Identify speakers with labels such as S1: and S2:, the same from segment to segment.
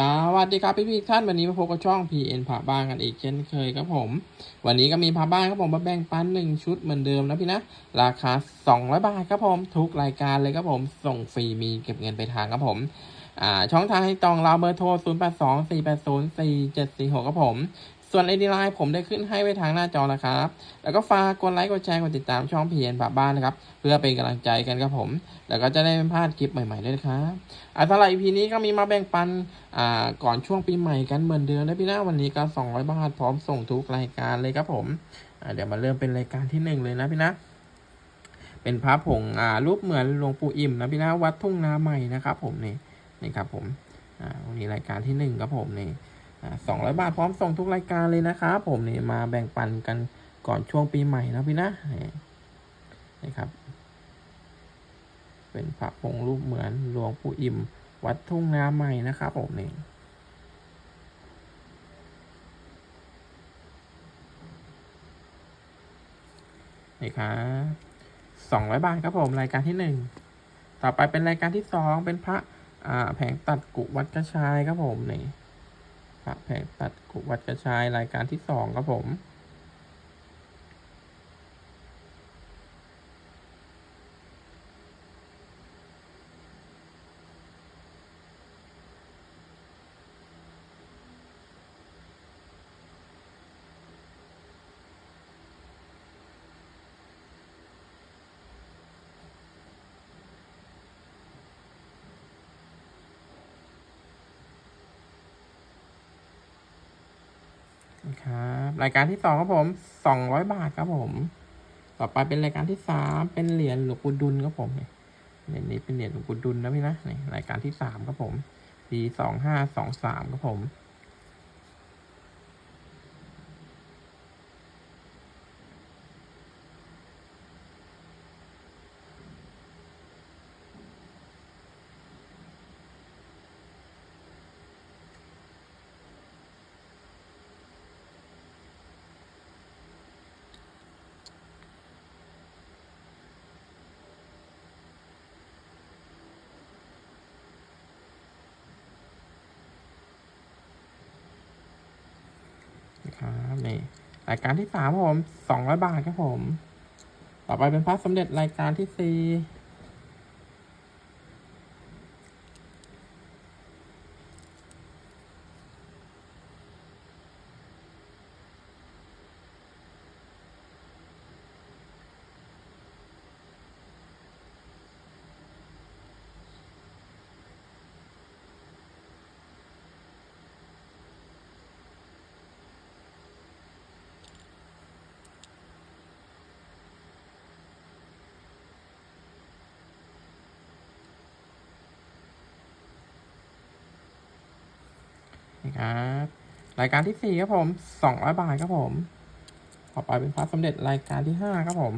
S1: สวัสดีครับพี่พี่ๆท่านวันนี้มาพบกับช่อง PN ผ่าบ้านกันอีกเช่นเคยครับผม วันนี้ก็มีผ่าบ้านครับผมมาแบ่งปันหนึ่งชุดเหมือนเดิมนะพี่นะ ราคา 200 บาทครับผมทุกรายการเลยครับผมส่งฟรีมีเก็บเงินไปทางครับผมช่องทางให้จองเราเบอร์โทร 0 8 2 4 8 0 4 7 4 6ครับผม ส่วนไอดีไลผมได้ขึ้นให้ไว้ทางหน้าจอนะครับ แล้วก็ฝากกดไลค์ กดแชร์ กดติดตามช่อง PN ผ่าบ้านนะครับ เพื่อเป็นกำลังใจกันครับผม แล้วก็จะได้ไม่พลาดคลิปใหม่ๆด้วยครับอ่าสำหรับ EP นี้ก็มีมาแบ่งปัน อ่า ก่อนช่วงปีใหม่กันเหมือนเดิมนะพี่นะวันนี้ก็ 200 บาทพร้อมส่งทุกรายการเลยครับผม อ่า เดี๋ยวมาเริ่มเป็นรายการที่หนึ่งเลยนะพี่นะ เป็นพระผง อ่า รูปเหมือนหลวงปู่อิ่มนะพี่นะวัดทุ่งนาใหม่นะครับผมนี่ นี่ครับผม อ่า วันนี้รายการที่หนึ่งครับผมนี่ สองร้อยบาทพร้อมส่งทุกรายการเลยนะครับผมนี่มาแบ่งปันกันก่อนช่วงปีใหม่นะพี่นะนี่ครับ เป็นพระผงรูปเหมือนหลวงปู่อิ่ม วัดทุ่งนาใหม่นะครับผมนี่นี่ครับสองร้อยบาทครับผมรายการที่หนึ่งต่อไปเป็นรายการที่สองเป็นพระแผงตัดกุวัดกระชายครับผมนี่ พระแผงตัดกุวัดกระชายรายการที่สองครับผม ครับ รายการที่สองครับผมสองร้อยบาทครับผม ต่อไปเป็นรายการที่สามเป็นเหรียญหลวงปู่ดุลครับผมนี่เหรียญนี้เป็นเหรียญหลวงปู่ดุลนะพี่นะนี่รายการที่สามครับผมปีสองห้าสองสามครับผม นะครับนี่รายการที่สามครับผมสองร้อยบาทครับผม ต่อไปเป็นพระสมเด็จรายการที่สี่ นะครับรายการที่สี่ครับผมสองร้อยบาทครับผม ต่อไปเป็นพระสมเด็จรายการที่ห้าครับผม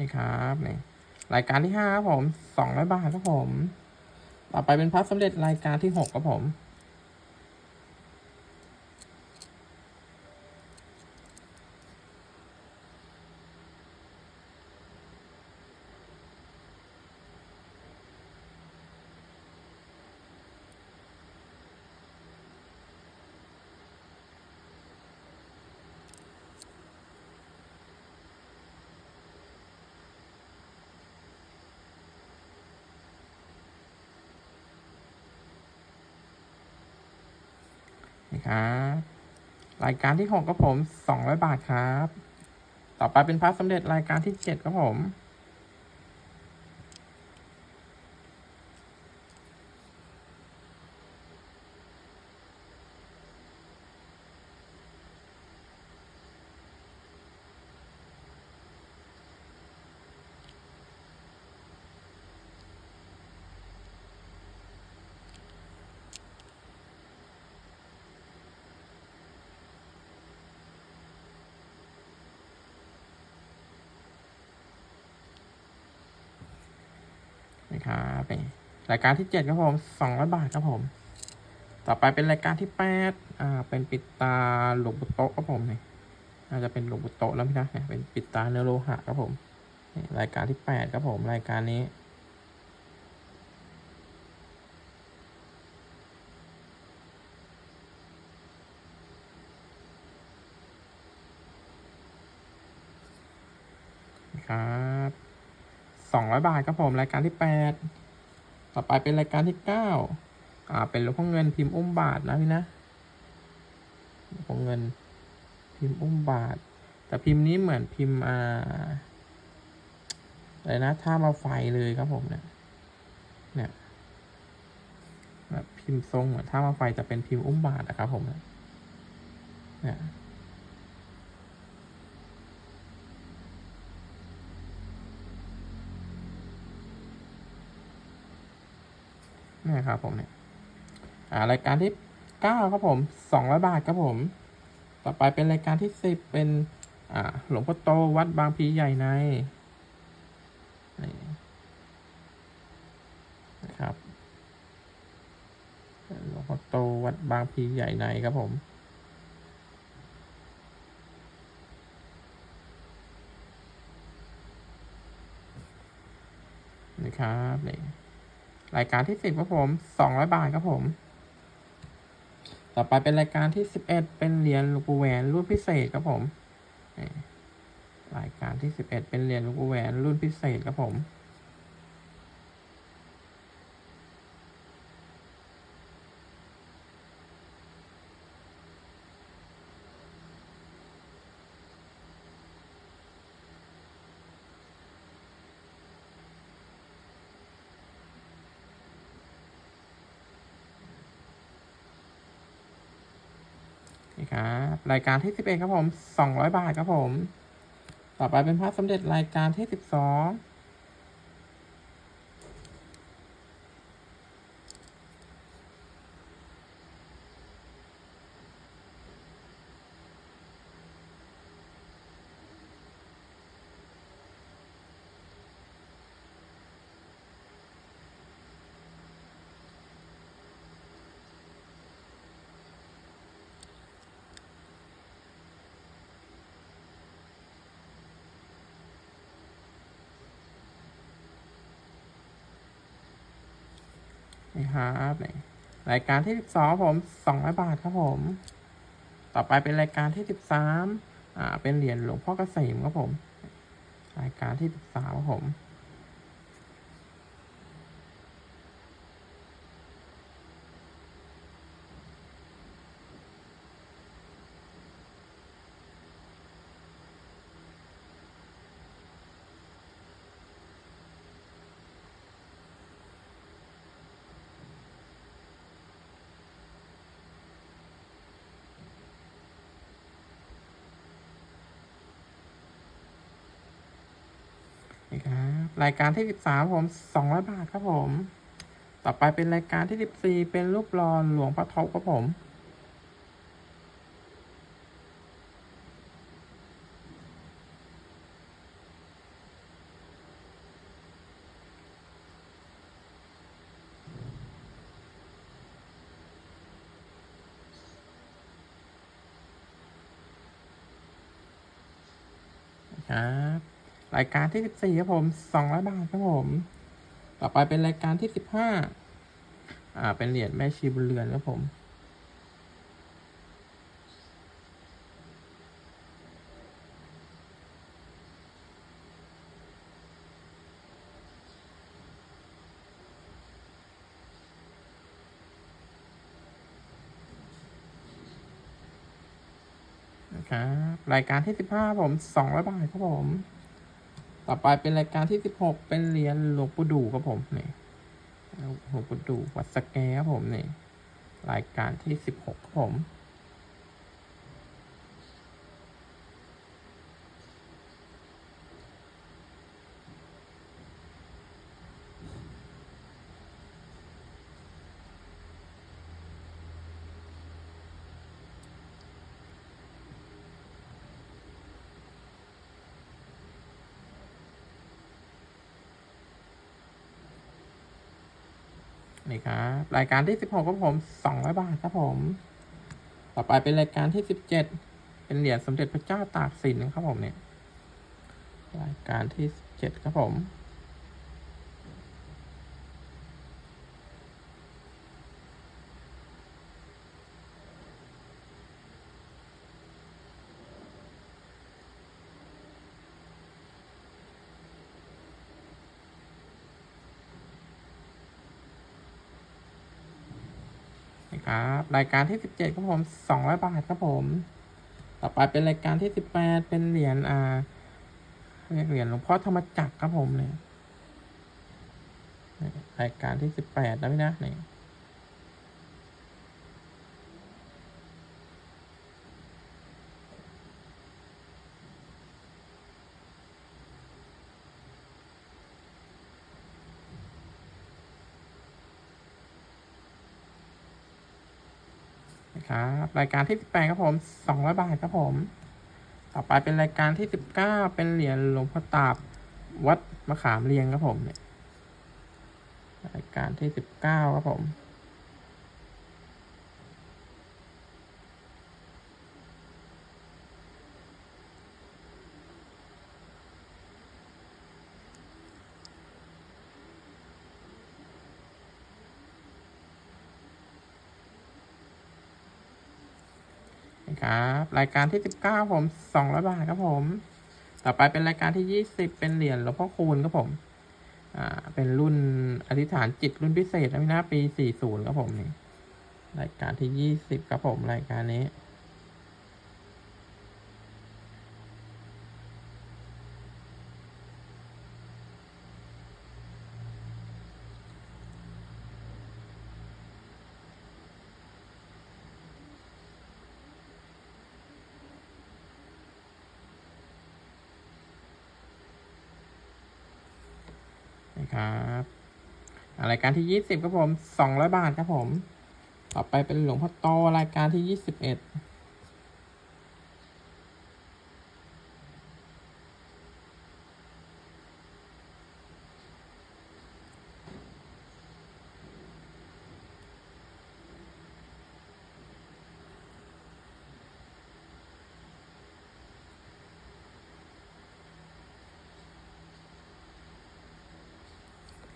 S1: นี่ครับนี่รายการที่ห้าครับผมสองร้อยบาทครับผม ต่อไปเป็นพัฟสำเร็จรายการที่หกครับผม ครับ รายการที่หกครับผมสองร้อยบาทครับ ต่อไปเป็นพระสมเด็จรายการที่เจ็ดครับผม นะครับนี่รายการที่เจ็ดครับผมสองร้อยบาทครับผม ต่อไปเป็นรายการที่แปดอ่า เป็นปิดตาหลวงปู่โตะครับผมนี่น่าจะเป็นหลวงปู่โตะแล้วพี่นะเนี่ยเป็นปิดตาเนื้อโลหะครับผมนี่รายการที่แปดครับผม รายการนี้ครับ สองร้อยบาทครับผมรายการที่แปดต่อไปเป็นรายการที่เก้าอ่า เป็นหลวงพ่อเงินพิมพ์อุ้มบาทนะพี่นะหลวงพ่อเงินพิมพ์อุ้มบาท แต่พิมพ์นี้เหมือนพิมพ์อ่าอะไรนะท่ามาไฟเลยครับผมเนี่ยเนี่ยแบบพิมพ์ทรงเหมือนท่ามาไฟแต่เป็นพิมพ์อุ้มบาทนะครับผมเนี่ย นี่ครับผมเนี่ยอ่ารายการที่เก้าครับผมสองร้อยบาทครับผม ต่อไปเป็นรายการที่สิบเป็นอ่าหลวงพ่อโตวัดบางพีใหญ่ในนี่นะครับหลวงพ่อโตวัดบางพีใหญ่ในครับผมนี่ครับนี่ รายการที่สิบครับผมสองร้อยบาทครับผม ต่อไปเป็นรายการที่สิบเอ็ดเป็นเหรียญลูกแหวนรุ่นพิเศษครับผม รายการที่สิบเอ็ดเป็นเหรียญลูกแหวนรุ่นพิเศษครับผม นี่ครับรายการที่สิบเอ็ดครับผมสองร้อยบาทครับผม ต่อไปเป็นพระสมเด็จรายการที่สิบสอง นี่ครับรายการที่สิบสองผมสองร้อยบาทครับผม ต่อไปเป็นรายการที่สิบสามอ่าเป็นเหรียญหลวงพ่อเกษมครับผม รายการที่สิบสามครับผม นี่ครับ รายการที่สิบสามผมสองร้อยบาทครับผม ต่อไปเป็นรายการที่สิบสี่เป็นรูปหล่อหลวงพ่อทบครับผมครับ รายการที่สิบสี่ครับผมสองร้อยบาทครับผม ต่อไปเป็นรายการที่สิบห้าอ่า เป็นเหรียญแม่ชีบุญเรือนครับผมนะครับรายการที่สิบห้าผมสองร้อยบาทครับผม ต่อไปเป็นรายการที่สิบหกเป็นเหรียญหลวงปู่ดูครับผมนี่หลวงปู่ดูวัดสแกครับผมนี่รายการที่สิบหกครับผม นี่ครับรายการที่สิบหกครับผมสองร้อยบาทครับผม ต่อไปเป็นรายการที่สิบเจ็ดเป็นเหรียญสมเด็จพระเจ้าตากสินนะครับผมเนี่ย รายการที่สิบเจ็ดครับผม ครับ รายการที่สิบเจ็ดครับผมสองร้อยบาทครับผม ต่อไปเป็นรายการที่สิบแปดเป็นเหรียญอ่าเรียกเหรียญหลวงพ่อธรรมจักรครับผมเนี่ยรายการที่สิบแปดนะพี่นะนี่นะ ครับ รายการที่สิบแปดครับผมสองร้อยบาทครับผม ต่อไปเป็นรายการที่สิบเก้าเป็นเหรียญหลวงพ่อตาบวัดมะขามเรียงครับผมเนี่ยรายการที่สิบเก้าครับผม นะครับรายการที่สิบเก้าผมสองร้อยบาทครับผม ต่อไปเป็นรายการที่ยี่สิบเป็นเหรียญหลวงพ่อคูณครับผม อ่า เป็นรุ่นอธิษฐานจิตรุ่นพิเศษนะพี่นะปีสี่ศูนย์ครับผมนี่รายการที่ยี่สิบครับผมรายการนี้ นะครับรายการที่ยี่สิบครับผมสองร้อยบาทครับผม ต่อไปเป็นหลวงพ่อโตรายการที่ยี่สิบเอ็ด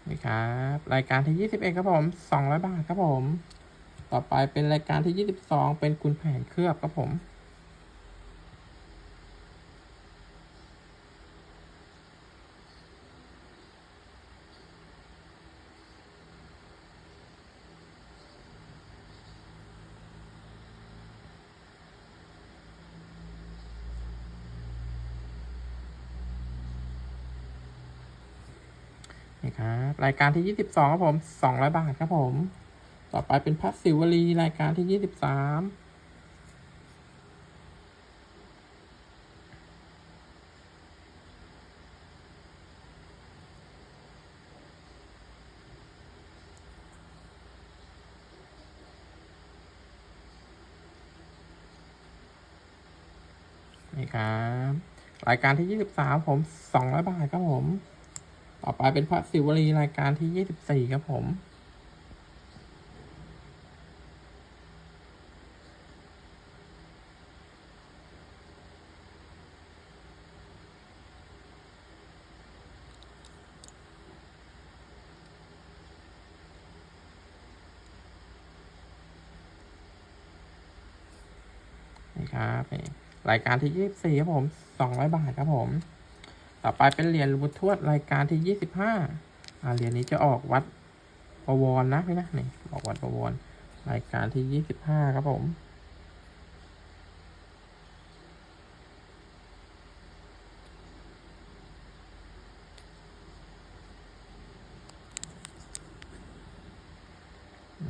S1: นี่ครับ รายการที่ยี่สิบเอ็ดครับผมสองร้อยบาทครับผม ต่อไปเป็นรายการที่ยี่สิบสองเป็นคุณแผนเคลือบครับผม นี่ครับรายการที่ยี่สิบสองครับผมสองร้อยบาทครับผม ต่อไปเป็นพัสสิวลีรายการที่ยี่สิบสามนี่ครับ รายการที่ยี่สิบสามผมสองร้อยบาทครับผม ต่อไปเป็นพระศิวลีรายการที่ยี่สิบสี่ครับผมนี่ครับรายการที่ยี่สิบสี่ครับผมสองร้อยบาทครับผม ต่อไปเป็นเหรียญหลวงปู่ทวดรายการที่ยี่สิบห้าเหรียญนี้จะออกวัดประวรนะพี่นะนี่ออกวัดประวรรายการที่ยี่สิบห้าครับผม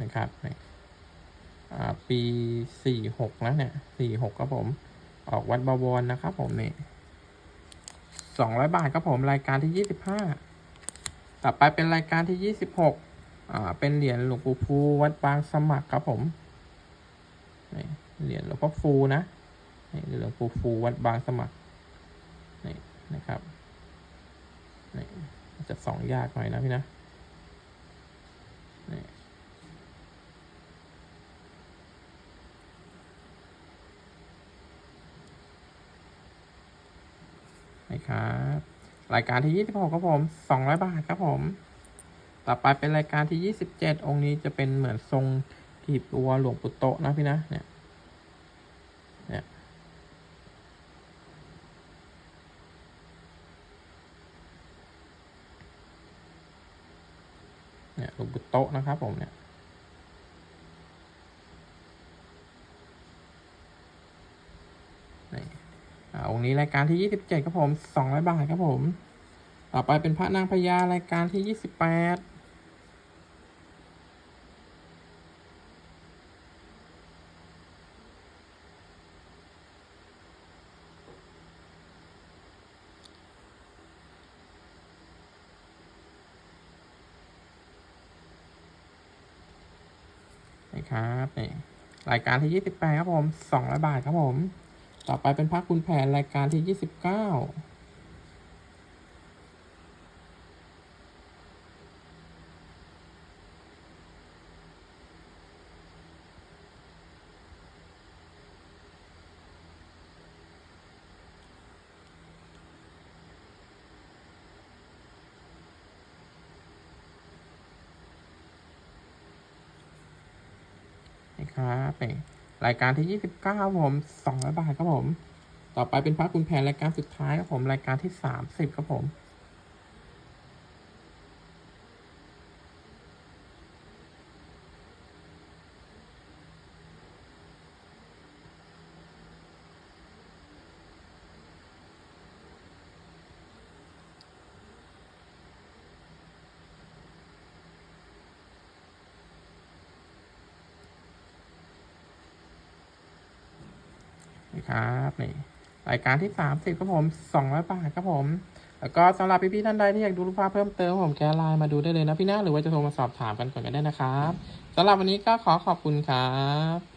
S1: นะครับนี่ปีสี่หกแล้วเนี่ยสี่หกครับผม ออกวัดบวรนะครับผมนี่ สองร้อยบาทครับผมรายการที่ยี่สิบห้าต่อไปเป็นรายการที่ยี่สิบหกอ่าเป็นเหรียญหลวงปู่ฟูวัดบางสมัครครับผมนี่เหรียญหลวงพ่อฟูนะนี่เหรียญหลวงปู่ฟูวัดบางสมัครนี่นะครับนี่จะสองยากหน่อยนะพี่นะนี่ ครับ รายการที่ยี่สิบหกครับผมสองร้อยบาทครับผม ต่อไปเป็นรายการที่ยี่สิบเจ็ดองค์นี้จะเป็นเหมือนทรงกีบตัวหลวงปู่โตนะพี่นะเนี่ยเนี่ยเนี่ยหลวงปู่โตนะครับผมเนี่ย องค์นี้รายการที่ยี่สิบเจ็ดครับผมสองร้อยบาทครับผมต่อไปเป็นพระนางพญารายการที่ยี่สิบแปดนี่ครับนี่รายการที่ยี่สิบแปดครับผมสองร้อยบาทครับผม ต่อไปเป็นพระคุณแผนรายการที่ยี่สิบเก้านี่ครับนี่ รายการที่ยี่สิบเก้าผมสองร้อยบาทครับผม ต่อไปเป็นพระคุณแผนรายการสุดท้ายครับผมรายการที่สามสิบครับผม นี่ครับนี่รายการที่สามสิบครับผมสองร้อยบาทครับผม แล้วก็สำหรับพี่ๆท่านใดที่อยากดูรูปภาพเพิ่มเติมผมแกไลน์มาดูได้เลยนะพี่น้าหรือว่าจะโทรมาสอบถามกันก่อนก็ได้นะครับสำหรับวันนี้ก็ขอขอบคุณครับ